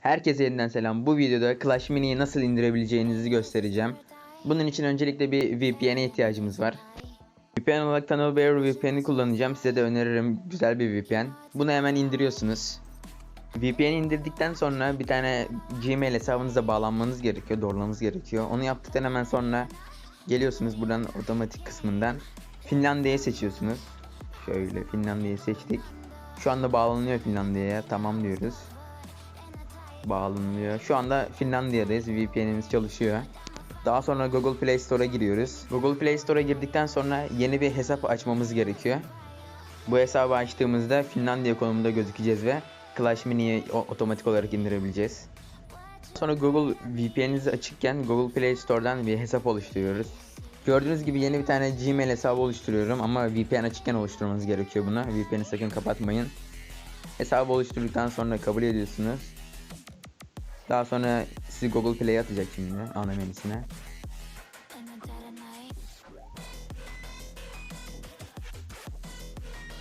Herkese yeniden selam. Bu videoda Clash Mini'yi nasıl indirebileceğinizi göstereceğim. Bunun için öncelikle bir VPN'e ihtiyacımız var. VPN olarak Tunnel Bear VPN'i kullanacağım. Size de öneririm güzel bir VPN. Bunu hemen indiriyorsunuz. VPN'i indirdikten sonra bir tane Gmail hesabınıza bağlanmanız gerekiyor, doğrulamanız gerekiyor. Onu yaptıktan hemen sonra geliyorsunuz buradan otomatik kısmından Finlandiya'yı seçiyorsunuz. Şöyle Finlandiya'yı seçtik. Şu anda bağlanıyor Finlandiya'ya. Tamam diyoruz. Bağlanıyor. Şu anda Finlandiya'dayız. VPN'imiz çalışıyor. Daha sonra Google Play Store'a giriyoruz. Google Play Store'a girdikten sonra yeni bir hesap açmamız gerekiyor. Bu hesabı açtığımızda Finlandiya konumunda gözükeceğiz ve Clash Mini'yi otomatik olarak indirebileceğiz. Sonra Google VPN'iniz açıkken Google Play Store'dan bir hesap oluşturuyoruz. Gördüğünüz gibi yeni bir tane Gmail hesabı oluşturuyorum ama VPN açıkken oluşturmanız gerekiyor bunu. VPN'i sakın kapatmayın. Hesabı oluşturduktan sonra kabul ediyorsunuz. Daha sonra sizi Google Play'e atacak şimdi ana menüsüne.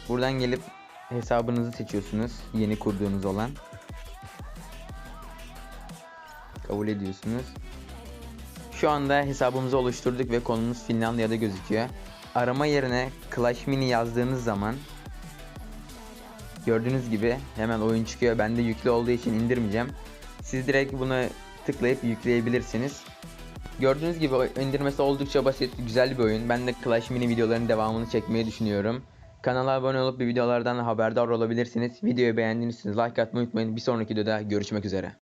Buradan gelip hesabınızı seçiyorsunuz. Yeni kurduğunuz olan. Kabul ediyorsunuz. Şu anda hesabımızı oluşturduk ve konumuz Finlandiya'da gözüküyor. Arama yerine Clash Mini yazdığınız zaman gördüğünüz gibi hemen oyun çıkıyor. Bende yüklü olduğu için indirmeyeceğim. Siz direkt bunu tıklayıp yükleyebilirsiniz. Gördüğünüz gibi indirmesi oldukça basit, güzel bir oyun. Ben de Clash Mini videoların devamını çekmeyi düşünüyorum. Kanala abone olup bir videolardan haberdar olabilirsiniz. Videoyu beğendiyseniz like atmayı unutmayın. Bir sonraki videoda görüşmek üzere.